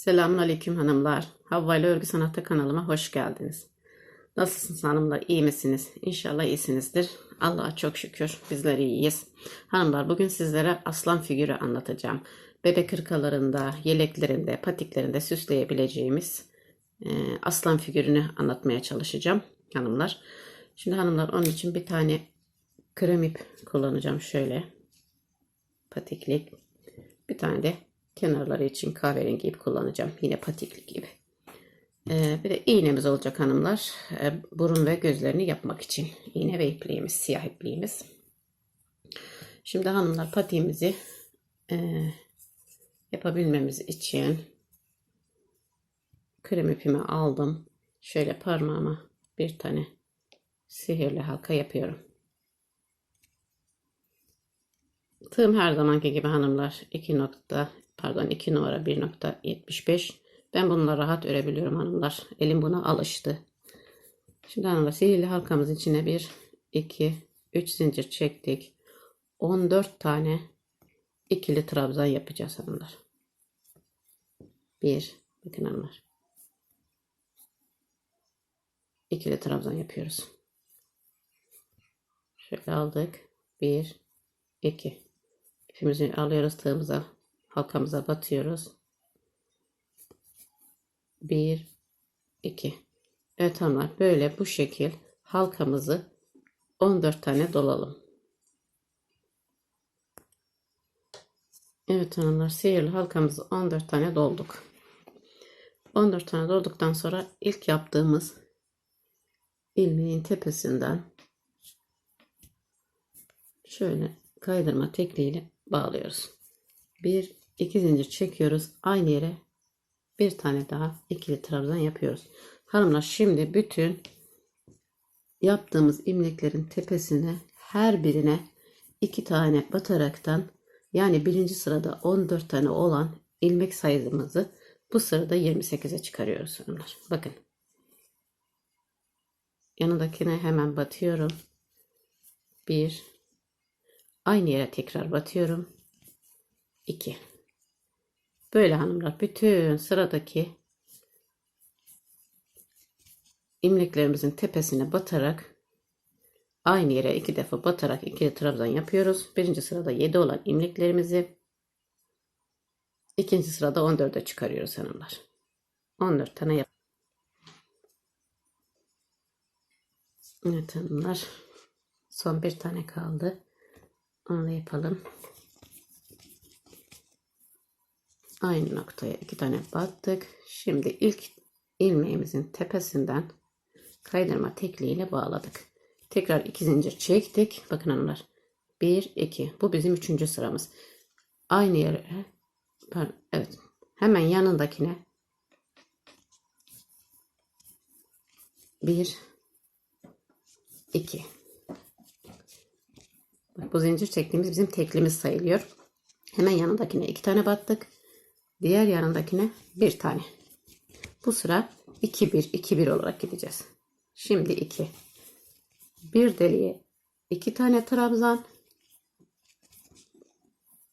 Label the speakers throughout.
Speaker 1: Selamun Aleyküm hanımlar. Havva ile Örgü Sanatı kanalıma hoş geldiniz. Nasılsınız hanımlar? İyi misiniz? İnşallah iyisinizdir. Allah'a çok şükür bizler iyiyiz. Hanımlar bugün sizlere aslan figürü anlatacağım. Bebek hırkalarında, yeleklerinde, patiklerinde süsleyebileceğimiz e, aslan figürünü anlatmaya çalışacağım hanımlar. Şimdi hanımlar onun için bir tane krem ip kullanacağım şöyle. Patiklik. Bir tane de kenarları için kahverengi ip kullanacağım. Yine patiklik gibi. Ee, bir de iğnemiz olacak hanımlar. Ee, burun ve gözlerini yapmak için. İğne ve ipliğimiz, siyah ipliğimiz. Şimdi hanımlar patiğimizi e, yapabilmemiz için krem ipimi aldım. Şöyle parmağıma bir tane sihirli halka yapıyorum. Tığım her zamanki gibi hanımlar 2 nokta pardon 2 numara 1.75 ben bununla rahat örebiliyorum hanımlar. Elim buna alıştı. Şimdi hanımlar sihirli halkamızın içine 1 2 3 zincir çektik. 14 tane ikili trabzan yapacağız hanımlar. 1 bakın hanımlar. İkili trabzan yapıyoruz. Şöyle aldık. 1 2 İpimizi alıyoruz tığımıza halkamıza batıyoruz. 1 2 Evet hanımlar böyle bu şekil halkamızı 14 tane dolalım. Evet hanımlar sihirli halkamızı 14 tane dolduk. 14 tane dolduktan sonra ilk yaptığımız ilmeğin tepesinden şöyle kaydırma tekniğiyle bağlıyoruz. Bir iki zincir çekiyoruz. Aynı yere bir tane daha ikili trabzan yapıyoruz. Hanımlar şimdi bütün yaptığımız ilmeklerin tepesine her birine iki tane bataraktan yani birinci sırada 14 tane olan ilmek sayımızı bu sırada 28'e çıkarıyoruz hanımlar. Bakın. Yanındakine hemen batıyorum. Bir. Aynı yere tekrar batıyorum. 2. Böyle hanımlar bütün sıradaki imleklerimizin tepesine batarak aynı yere iki defa batarak ikili trabzan yapıyoruz. Birinci sırada 7 olan imleklerimizi ikinci sırada 14'e çıkarıyoruz hanımlar. 14 tane yap. Evet hanımlar. Son bir tane kaldı. Onu yapalım. Aynı noktaya iki tane battık. Şimdi ilk ilmeğimizin tepesinden kaydırma tekliğiyle bağladık. Tekrar iki zincir çektik. Bakın hanımlar. Bir, iki. Bu bizim üçüncü sıramız. Aynı yere evet. Hemen yanındakine bir, iki. Bak, bu zincir çektiğimiz bizim teklimiz sayılıyor. Hemen yanındakine iki tane battık. Diğer yanındakine bir tane. Bu sıra 2 1 2 1 olarak gideceğiz. Şimdi 2. Bir deliğe 2 tane trabzan.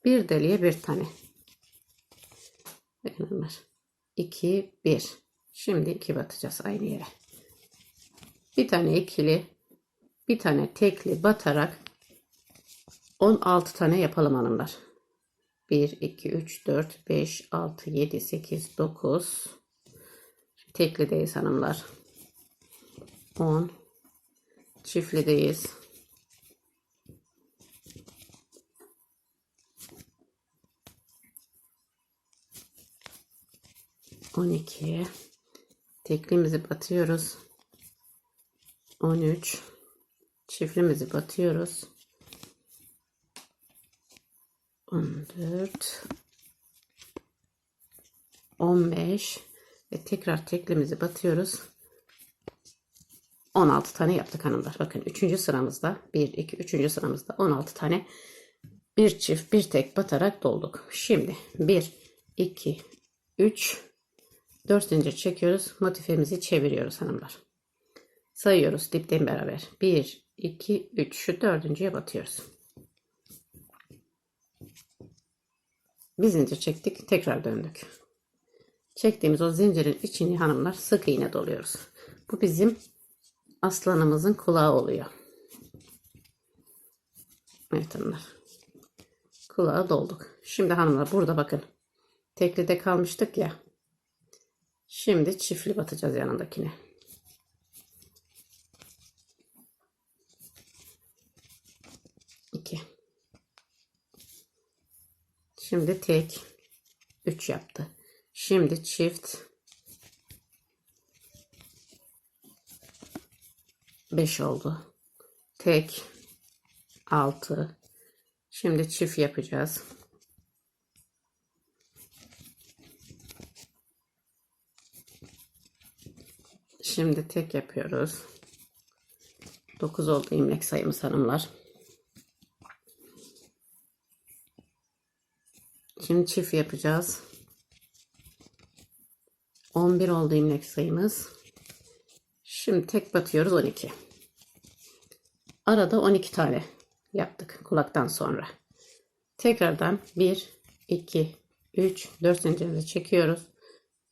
Speaker 1: Bir deliğe bir tane. Bakın 2 1. Şimdi 2 batacağız aynı yere. Bir tane ikili, bir tane tekli batarak 16 tane yapalım hanımlar. 1, 2, 3, 4, 5, 6, 7, 8, 9. Teklideyiz hanımlar. 10. Çiftlideyiz. On iki. Teklimizi batıyoruz. On üç. Çiftimizi batıyoruz. 14 15 ve tekrar teklimizi batıyoruz. 16 tane yaptık hanımlar. Bakın 3. sıramızda 1 2 3. sıramızda 16 tane bir çift bir tek batarak dolduk. Şimdi 1 2 3 4 zincir çekiyoruz. Motifimizi çeviriyoruz hanımlar. Sayıyoruz dipten beraber. 1 2 3 şu dördüncüye batıyoruz. Bir zincir çektik. Tekrar döndük. Çektiğimiz o zincirin içini hanımlar sık iğne doluyoruz. Bu bizim aslanımızın kulağı oluyor. Evet hanımlar. Kulağı dolduk. Şimdi hanımlar burada bakın. Teklide kalmıştık ya. Şimdi çiftli batacağız yanındakine. İki. Şimdi tek. Üç yaptı. Şimdi çift. Beş oldu. Tek. Altı. Şimdi çift yapacağız. Şimdi tek yapıyoruz. 9 oldu ilmek sayımız hanımlar. Şimdi çift yapacağız. 11 oldu ilmek sayımız. Şimdi tek batıyoruz 12. Arada 12 tane yaptık kulaktan sonra. Tekrardan 1, 2, 3, 4 zincirimizi çekiyoruz.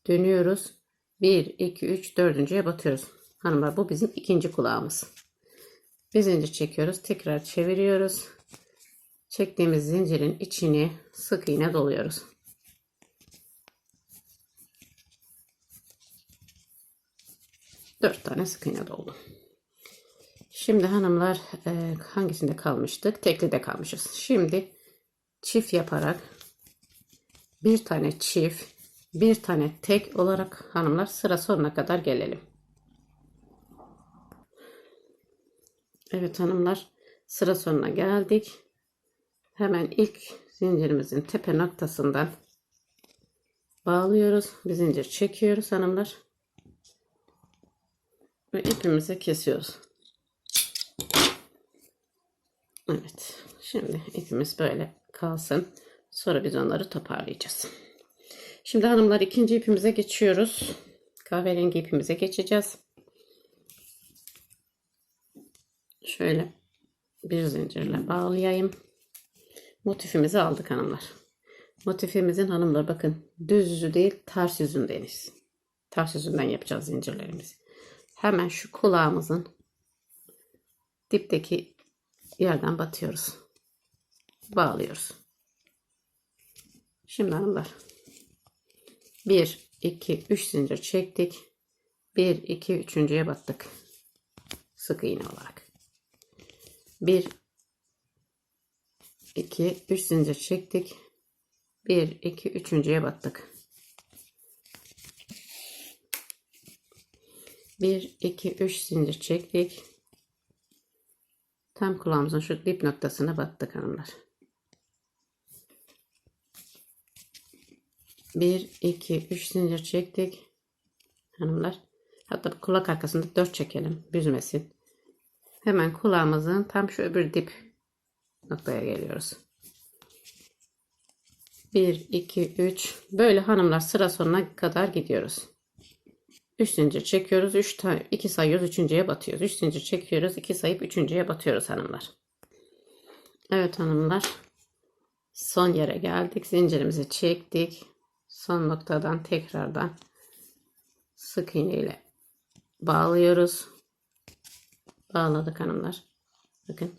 Speaker 1: Dönüyoruz. 1, 2, 3, dördüncüye batıyoruz. Hanımlar bu bizim ikinci kulağımız. Bir zincir çekiyoruz. Tekrar çeviriyoruz. Çektiğimiz zincirin içini sık iğne doluyoruz. Dört tane sık iğne doldu. Şimdi hanımlar e, hangisinde kalmıştık? Teklide kalmışız. Şimdi çift yaparak bir tane çift, bir tane tek olarak hanımlar sıra sonuna kadar gelelim. Evet hanımlar sıra sonuna geldik. Hemen ilk zincirimizin tepe noktasından bağlıyoruz. Bir zincir çekiyoruz hanımlar. Ve ipimizi kesiyoruz. Evet. Şimdi ipimiz böyle kalsın. Sonra biz onları toparlayacağız. Şimdi hanımlar ikinci ipimize geçiyoruz. Kahverengi ipimize geçeceğiz. Şöyle bir zincirle bağlayayım. Motifimizi aldık hanımlar. Motifimizin hanımlar bakın düz yüzü değil ters yüzündeniz. Ters yüzünden yapacağız zincirlerimizi. Hemen şu kulağımızın dipteki yerden batıyoruz. Bağlıyoruz. Şimdi hanımlar 1 2 3 zincir çektik. 1 2 üçüncüye battık. Sık iğne olarak. 1 2 3 zincir çektik. 1 2 üçüncüye battık. 1 2 3 zincir çektik. Tam kulağımızın şu dip noktasına battık hanımlar. 1 2 3 zincir çektik. Hanımlar. Hatta kulak arkasında 4 çekelim. Büzmesin. Hemen kulağımızın tam şu öbür dip noktaya geliyoruz. 1 2 3 böyle hanımlar sıra sonuna kadar gidiyoruz. 3 zincir çekiyoruz. 3 tane 2 sayıyoruz. Üçüncüye batıyoruz. 3 zincir çekiyoruz. 2 sayıp üçüncüye batıyoruz hanımlar. Evet hanımlar. Son yere geldik. Zincirimizi çektik. Son noktadan tekrardan sık iğne ile bağlıyoruz. Bağladık hanımlar. Bakın.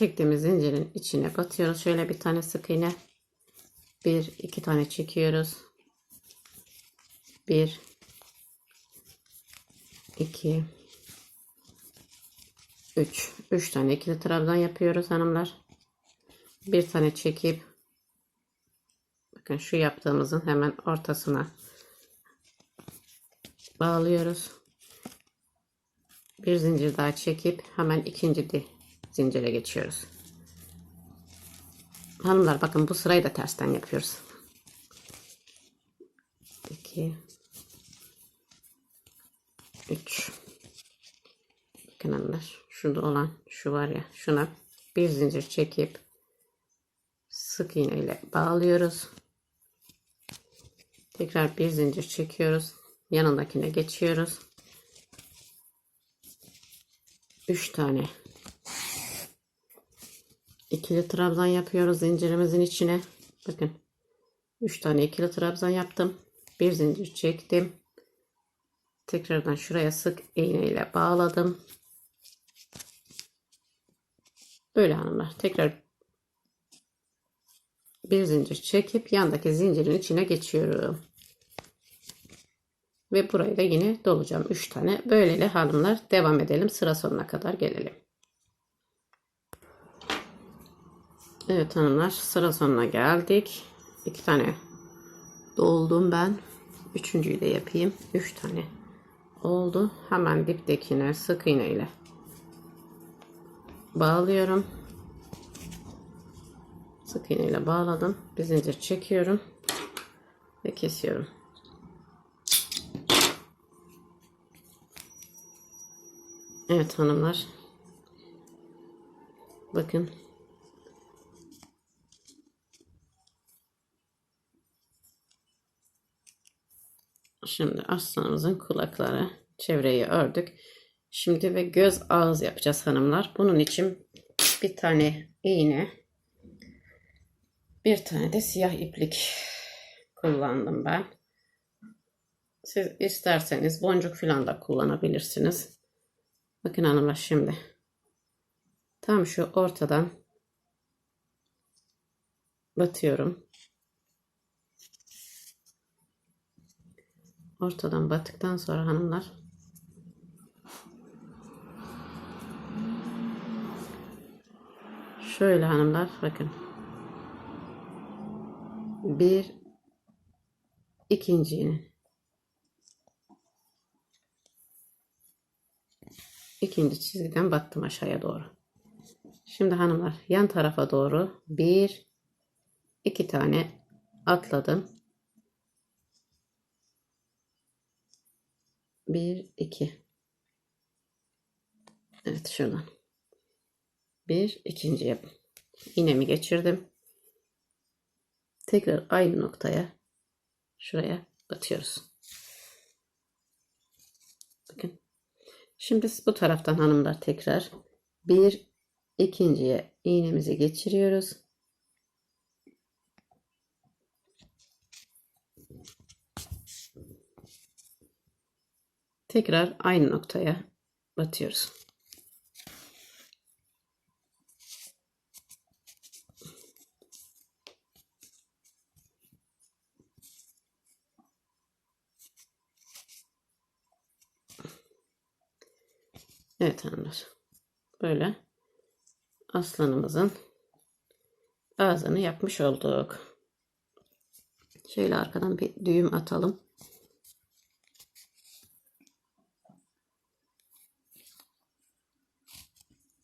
Speaker 1: Çektiğimiz zincirin içine batıyoruz. Şöyle bir tane sık iğne. Bir, iki tane çekiyoruz. 1 2 3 3 tane ikili trabzan yapıyoruz hanımlar. Bir tane çekip bakın şu yaptığımızın hemen ortasına bağlıyoruz. Bir zincir daha çekip hemen ikinci zincire geçiyoruz. Hanımlar bakın bu sırayı da tersten yapıyoruz. 2 3 kenarlar şurada olan şu var ya şuna bir zincir çekip sık iğne ile bağlıyoruz. Tekrar bir zincir çekiyoruz. Yanındakine geçiyoruz. 3 tane ikili trabzan yapıyoruz zincirimizin içine bakın 3 tane ikili trabzan yaptım. Bir zincir çektim. Tekrardan şuraya sık iğne ile bağladım. Böyle hanımlar. Tekrar bir zincir çekip yandaki zincirin içine geçiyorum. Ve burayı da yine dolacağım 3 tane. Böylece hanımlar devam edelim. Sıra sonuna kadar gelelim. Evet hanımlar sıra sonuna geldik. 2 tane doldum ben. Üçüncüyü de yapayım. 3 tane oldu. Hemen diptekine sık iğne ile bağlıyorum. Sık iğne ile bağladım. Bir zincir çekiyorum ve kesiyorum. Evet hanımlar. Bakın. Şimdi aslanımızın kulakları çevreyi ördük. Şimdi ve göz ağız yapacağız hanımlar. Bunun için bir tane iğne, bir tane de siyah iplik kullandım ben. Siz isterseniz boncuk falan da kullanabilirsiniz. Bakın hanımlar şimdi. Tam şu ortadan batıyorum. Ortadan battıktan sonra hanımlar şöyle hanımlar bakın. Bir ikinci iğne. ikinci çizgiden battım aşağıya doğru. Şimdi hanımlar yan tarafa doğru bir iki tane atladım. Bir iki. Evet şuradan. Bir ikinci yap. İğnemi geçirdim. Tekrar aynı noktaya şuraya batıyoruz. Bakın. Şimdi bu taraftan hanımlar tekrar bir ikinciye iğnemizi geçiriyoruz. Tekrar aynı noktaya batıyoruz. Evet hanımlar. Böyle aslanımızın ağzını yapmış olduk. Şöyle arkadan bir düğüm atalım.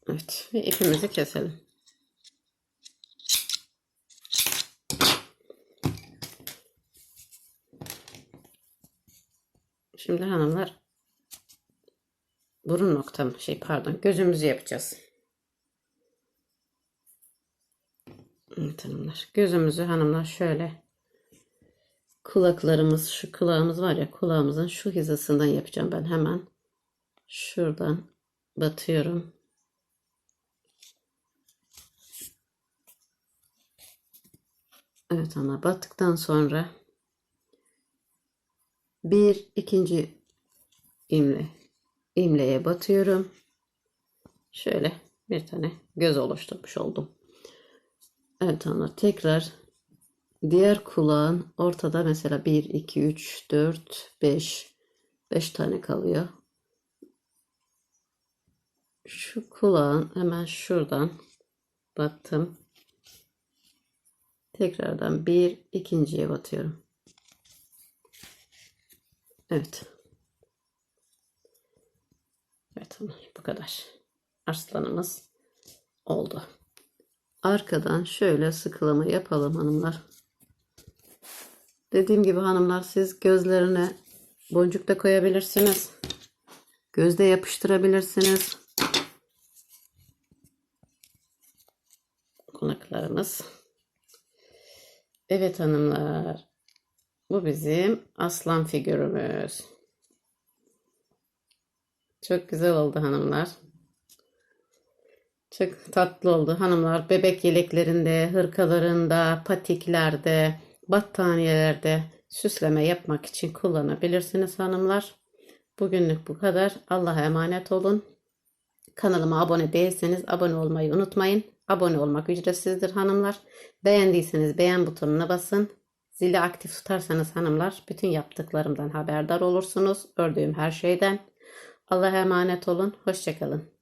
Speaker 1: Evet ve ipimizi keselim. Şimdi hanımlar burun noktam şey pardon gözümüzü yapacağız. Evet hanımlar gözümüzü hanımlar şöyle kulaklarımız şu kulağımız var ya kulağımızın şu hizasından yapacağım ben hemen şuradan batıyorum. Evet ana battıktan sonra bir ikinci imle imleye batıyorum. Şöyle bir tane göz oluşturmuş oldum. Evet ana tekrar diğer kulağın ortada mesela 1 2 3 4 5 5 tane kalıyor. Şu kulağın hemen şuradan battım. Tekrardan bir ikinciye batıyorum. Evet. Evet bu kadar. Arslanımız oldu. Arkadan şöyle sıkılama yapalım hanımlar. Dediğim gibi hanımlar siz gözlerine boncuk da koyabilirsiniz. Gözde yapıştırabilirsiniz. Kulaklarımız. Evet hanımlar. Bu bizim aslan figürümüz. Çok güzel oldu hanımlar. Çok tatlı oldu hanımlar. Bebek yeleklerinde, hırkalarında, patiklerde, battaniyelerde süsleme yapmak için kullanabilirsiniz hanımlar. Bugünlük bu kadar. Allah'a emanet olun. Kanalıma abone değilseniz abone olmayı unutmayın. Abone olmak ücretsizdir hanımlar. Beğendiyseniz beğen butonuna basın. Zili aktif tutarsanız hanımlar bütün yaptıklarımdan haberdar olursunuz. Ördüğüm her şeyden. Allah'a emanet olun. Hoşçakalın.